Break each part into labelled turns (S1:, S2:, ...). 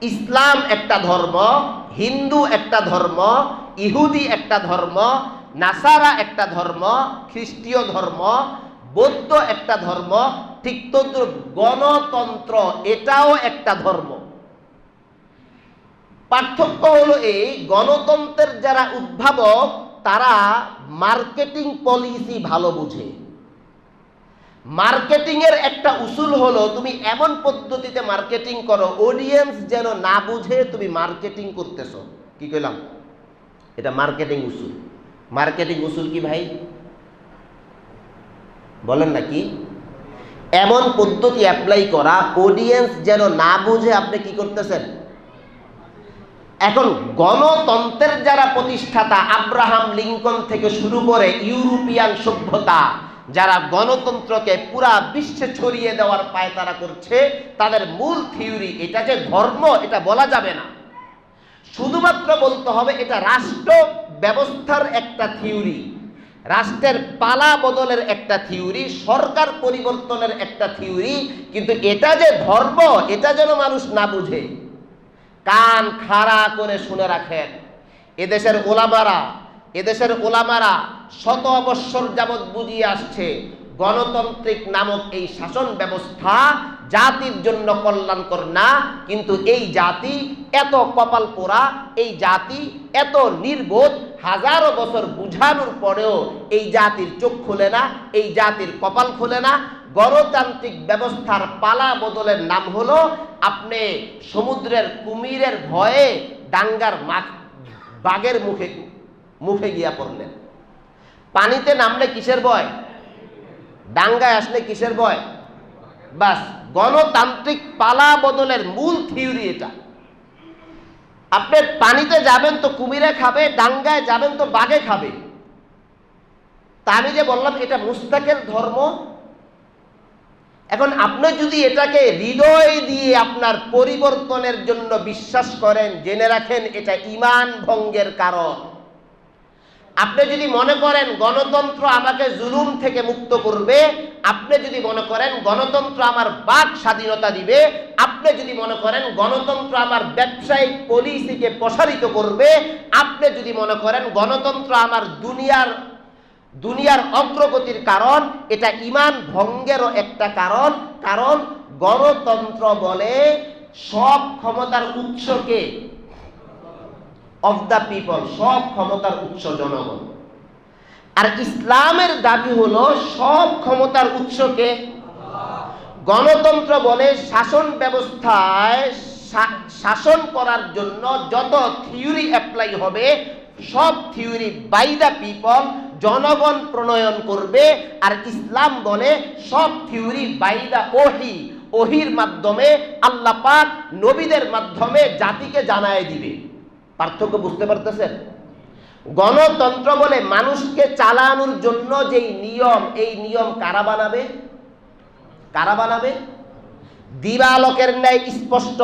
S1: ইসলাম একটা ধর্ম, হিন্দু একটা ধর্ম, ইহুদি একটা ধর্ম, নাসারা একটা ধর্ম, খ্রিস্টীয় ধর্ম, বৌদ্ধ একটা ধর্ম, ঠিক তদ্রুপ গণতন্ত্র, এটাও একটা ধর্ম। পার্থক্য হলো এই, গণতন্ত্রের যারা উদ্ভাবক, তারা মার্কেটিং পলিসি ভালো বুঝে। মার্কেটিং এর একটা উসুল হলো, তুমি এমন পদ্ধতিতে মার্কেটিং করো অডিয়েন্স যেন না বুঝে তুমি মার্কেটিং করতেছো। কি কইলাম? এটা মার্কেটিং উসুল। মার্কেটিং উসুল কি ভাই? বলেন না কি? এমন পদ্ধতি অ্যাপ্লাই করা অডিয়েন্স যেন না বুঝে আপনি কি করতেছেন? এখন গণতন্ত্রের যারা প্রতিষ্ঠাতা, আব্রাহাম লিঙ্কন থেকে শুরু করে ইউরোপিয়ান সভ্যতা যারা গণতন্ত্রকে পুরা বিশ্বে ছড়িয়ে দেওয়ার পায়তারা করছে, তাদের মূল থিওরি এটা যে ধর্ম, এটা বলা যাবে না। শুধুমাত্র বলতে হবে এটা রাষ্ট্র ব্যবস্থার একটা থিওরি, রাষ্ট্রের পালা বদলের একটা থিওরি, সরকার পরিবর্তনের একটা থিওরি, কিন্তু এটা যে ধর্ম, এটা যেন মানুষ না বুঝে। কান খাড়া করে শুনে রাখেন। এদেশের ওলামারা এদেশের ওলামারা শত বৎসর যাবৎ বুঝিয়ে আসছে, গণতান্ত্রিক নামক এই শাসন ব্যবস্থা জাতির জন্য কল্যাণকর না, কিন্তু এই জাতি এত কপাল পোড়া, এই জাতি এত নির্বোধ, হাজারো বছর বুঝানোর পরেও এই জাতির চোখ খুলে না, এই জাতির কপাল খুলে না। গণতান্ত্রিক ব্যবস্থার পালা বদলের নাম হলো, আপনি সমুদ্রের কুমিরের ভয়ে ডাঙ্গার বাঘের মুখে মুখে গিয়া পড়লেন। পানিতে নামলে কিসের বয় ডাঙ্গায় আসলে কিসের বয় বাস, গণতান্ত্রিক পালা বদলের মূল থিওরি এটা। আপনি পানিতে যাবেন তো কুমিরে খাবে ডাঙ্গায় যাবেন তো বাঘে খাবে। তা আমি যে বললাম, এটা মুস্তাকের ধর্ম। এখন আপনি যদি এটাকে হৃদয় দিয়ে আপনার পরিবর্তনের জন্য বিশ্বাস করেন, জেনে রাখেন, এটা ইমান ভঙ্গের কারণ। আপনি যদি মনে করেন গণতন্ত্র আমাকে জুলুম থেকে মুক্ত করবে, আপনি যদি মনে করেন গণতন্ত্র আমার বাক স্বাধীনতা দিবে, আপনি যদি মনে করেন গণতন্ত্র আমার ব্যবসায়িক পলিসিকে প্রসারিত করবে, আপনি যদি মনে করেন গণতন্ত্র আমার দুনিয়ার দুনিয়ার অগ্রগতির কারণ, এটা ইমান ভঙ্গেরও একটা কারণ কারণ গণতন্ত্র বলে সব ক্ষমতার উৎসকে অফ দ্য পিপল সব ক্ষমতার উৎস জনগণ। আর ইসলামের দাবি হলো, সব ক্ষমতার উৎসকে গণতন্ত্র বলে শাসন ব্যবস্থায় শাসন করার জন্য যত থিওরি অ্যাপ্লাই হবে, সব থিওরি বাই দ্য পিপল জনগণ প্রণয়ন করবে। আর ইসলাম বলে, সব থিওরি বাই দ্য ওহি, ওহির মাধ্যমে আল্লাপাক নবীদের মাধ্যমে জাতিকে জানায় দিবে। পার্থক্য বুঝতে পারতেছেন? গণতন্ত্র বলে মানুষকে চালানোর জন্য যেই নিয়ম, এই নিয়ম কারা বানাবে? কারা বানাবে? দিবালকের ন্যায় স্পষ্ট।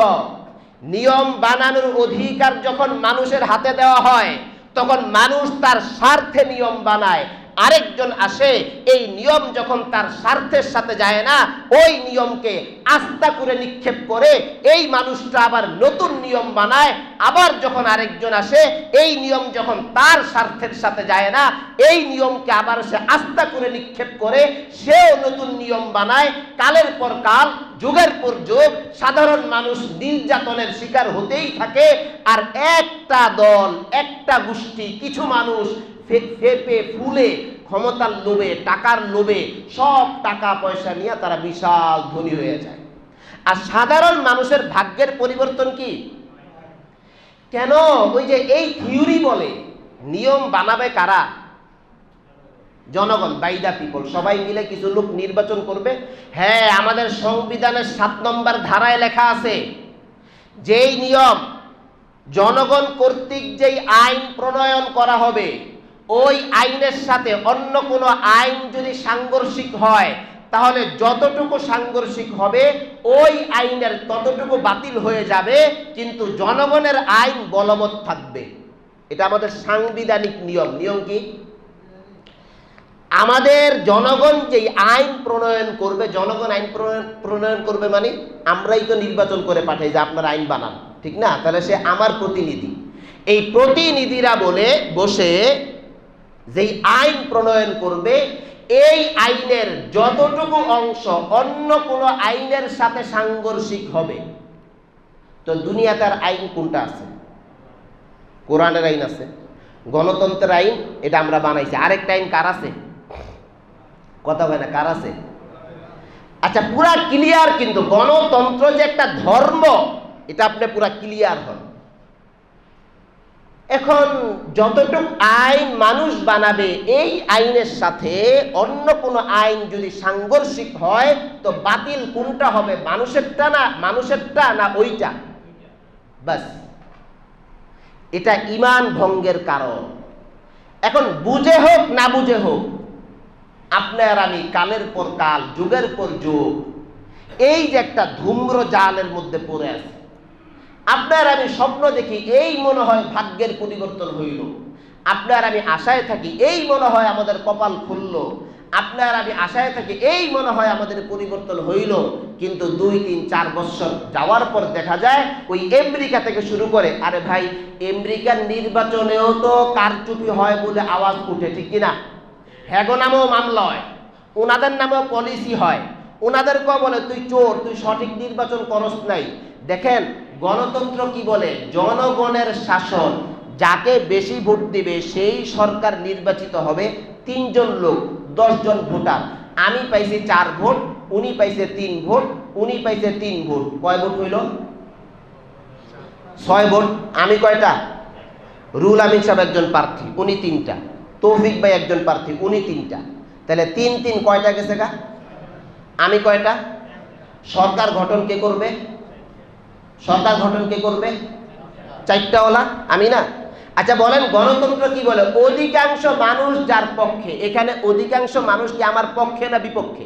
S1: নিয়ম বানানোর অধিকার যখন মানুষের হাতে দেওয়া হয়, তখন মানুষ তার স্বার্থে নিয়ম বানায়। আরেকজন আসে, এই নিয়ম যখন তার স্বার্থের সাথে যায় না, ওই নিয়মকে আস্থা করে নিক্ষেপ করে এই মানুষটা আবার নতুন নিয়ম বানায়, আবার যখন আরেকজন আসে, এই নিয়ম যখন তার স্বার্থের সাথে যায় না, এই নিয়মকে আবার সে আস্থা করে নিক্ষেপ করে, সেও নতুন নিয়ম বানায়। কালের পর কাল, যুগের পর যুগ, সাধারণ মানুষ নির্যাতনের শিকার হতেই থাকে। আর একটা দল, একটা গোষ্ঠী, কিছু মানুষ ফেপে ফুলে, ক্ষমতার লোভে, টাকার লোভে, সব টাকা পয়সা নিয়ে তারা বিশাল ধনী হয়ে যায়। আর সাধারণ মানুষের ভাগ্যের পরিবর্তন কি? কেন? ওই যে এই থিওরি বলে, নিয়ম বানাবে কারা? জনগণ বাই দ্য পিপল সবাই মিলে কিছু লোক নির্বাচন করবে। হ্যাঁ আমাদের সংবিধানের সাত নম্বর ধারায় লেখা আছে, যেই নিয়ম, জনগণ কর্তৃক যেই আইন প্রণয়ন করা হবে ওই আইনের সাথে অন্য কোনো আইন যদি সাংঘর্ষিক হয়, তাহলে যতটুকু সাংঘর্ষিক হবে, ওই আইনের ততটুকু বাতিল হয়ে যাবে, কিন্তু জনগণের আইন বলবৎ থাকবে। এটা আমাদের সাংবিধানিক নিয়ম। নিয়ম কি? আমাদের জনগণ যেই আইন প্রণয়ন করবে, জনগণ আইন প্রণয়ন প্রণয়ন করবে মানে আমরাই তো নির্বাচন করে পাঠাই যে আপনার আইন বানান। ঠিক না? তাহলে সে আমার প্রতিনিধি। এই প্রতিনিধিরা বলে, বসে যেই আইন প্রণয়ন করবে, এই আইনের যতটুকু অংশ অন্য কোনো আইনের সাথে সাংঘর্ষিক হবে। তো দুনিয়াতে আর আইন কোনটা আছে? কোরআনের আইন আছে, গণতন্ত্রের আইন, এটা আমরা বানাইছি। আরেকটা আইন কার আছে? কথা হয় না, কার আছে? আচ্ছা পুরা ক্লিয়ার কিন্তু গণতন্ত্র যে একটা ধর্ম, এটা আপনি পুরা ক্লিয়ার হন। এখন যতটুক আইন মানুষ বানাবে, এই আইনের সাথে অন্য কোনো আইন যদি সাংঘর্ষিক হয়, তো বাতিল কোনটা হবে? মানুষেরটা না মানুষেরটা না ওইটা? বাস এটা ইমান ভঙ্গের কারণ। এখন বুঝে হোক, না বুঝে হোক, আপনার আমি কালের পর কাল, যুগের পর যুগ, এই যে একটা ধূম্র জালের মধ্যে পড়ে আছে। আপনার আমি স্বপ্ন দেখি এই মনে হয় ভাগ্যের পরিবর্তন হইল। আপনার আমি আশায় থাকি এই মনে হয় আমাদের কপাল খুলল। আপনার আমি আশায় থাকি এই মনে হয় আমাদের পরিবর্তন হইল। কিন্তু দুই, তিন, চার বছর যাওয়ার পর দেখা যায় ওই আমেরিকা থেকে শুরু করে, আরে ভাই, আমেরিকার নির্বাচনেও তো কারচুপি হয় বলে আওয়াজ উঠে, ঠিক কিনা? হ্যাগো নামেও মামলা হয় ওনাদের নামেও পলিসি হয়। ওনাদেরকেও বলে, তুই চোর, তুই সঠিক নির্বাচন করস নাই। দেখেন গণতন্ত্র কি বলে? জনগণের শাসন। যাকে বেশি ভোট দিবে, সেই সরকার নির্বাচিত হবে তিনজন লোক, দশজন ভোটার। আমি পাইছি চার ভোট, উনি পাইছে তিন ভোট, উনি পাইছে তিন ভোট। কয় ভোট হইল? ছয় ভোট। আমি কয়টা? রুল আমিন সাহেব একজন প্রার্থী, উনি তিনটা। তৌফিক ভাই একজন প্রার্থী, উনি তিনটা। তাহলে তিন তিন কয়টা গেছে গা? আমি কয়টা? সরকার গঠন কে করবে? সরকার গঠন কে করবে? চারটাওয়ালা, আমি না? আচ্ছা বলেন, গণতন্ত্র কি বলে? অধিকাংশ মানুষ যার পক্ষে, এখানে অধিকাংশ মানুষ কি আমার পক্ষে না বিপক্ষে?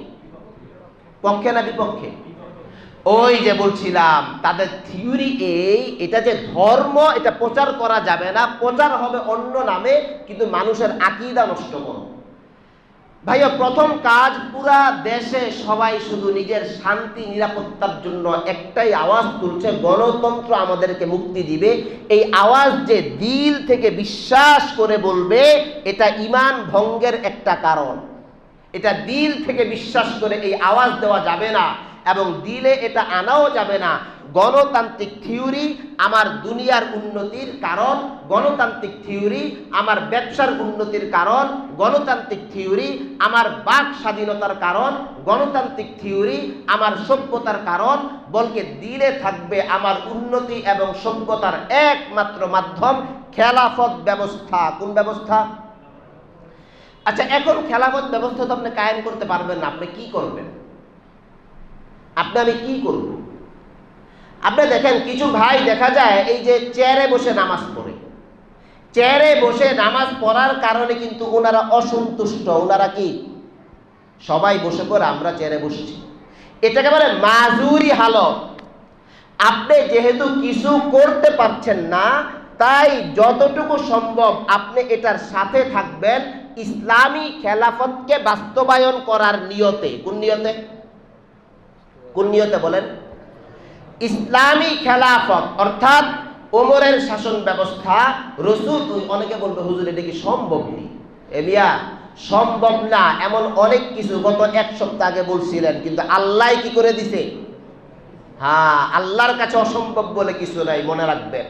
S1: পক্ষে না বিপক্ষে? ওই যে বলছিলাম, তাদের থিওরি এই, এটা যে ধর্ম, এটা প্রচার করা যাবে না, প্রচার হবে অন্য নামে, কিন্তু মানুষের আকিদা নষ্ট করো। ভাইয়া, প্রথম কাজ পুরা দেশে সবাই শুধু নিজের শান্তি, নিরাপত্তার জন্য একটাই আওয়াজ তুলছে, গণতন্ত্র আমাদেরকে মুক্তি দিবে। এই আওয়াজ যে দিল থেকে বিশ্বাস করে বলবে, এটা ইমান ভঙ্গের একটা কারণ। এটা দিল থেকে বিশ্বাস করে এই আওয়াজ দেওয়া যাবে না এবং দিলে এটা আনাও যাবে না। গণতান্ত্রিক থিওরি আমার দুনিয়ার উন্নতির কারণ, গণতান্ত্রিক থিওরি আমার ব্যবসার উন্নতির কারণ, গণতান্ত্রিক থিওরি আমার বাক স্বাধীনতার কারণ, গণতান্ত্রিক থিওরি আমার সভ্যতার কারণ, বলকে দিলে থাকবে আমার উন্নতি এবং সভ্যতার একমাত্র মাধ্যম খেলাফত ব্যবস্থা। কোন ব্যবস্থা? আচ্ছা এখন খেলাফত ব্যবস্থা তো আপনি কায়েম করতে পারবেন না, আপনি কি করবেন? আপনি আমি কি করব? আপনি দেখেন, কিছু ভাই দেখা যায়, এই যে চেয়ারে বসে নামাজ পড়ে। চেয়ারে বসে নামাজ পড়ার কারণে কিন্তু ওনারা অসন্তুষ্ট। ওনারা কি? সবাই বসে পড়ে, আমরা চেয়ারে বসেছি। এটাকে বলে মাজুরি হালত। আপনি যেহেতু কিছু করতে পারছেন না, তাই যতটুকু সম্ভব আপনি এটার সাথে থাকবেন। ইসলামী খেলাফতকে বাস্তবায়ন করার নিয়তে। কোন নিয়তে? কোন নিয়তে বলেন? ইসলামী খেলাফত, অর্থাৎ ওমরের শাসন ব্যবস্থা, রসুল অনেকে বলবে, হুজুর, এটা কি সম্ভব নেই এলিয়া সম্ভব না, এমন অনেক কিছু গত এক সপ্তাহ আগে বলছিলেন, কিন্তু আল্লাহ কি করে দিছে? হ্যাঁ আল্লাহর কাছে অসম্ভব বলে কিছু নাই, মনে রাখবেন।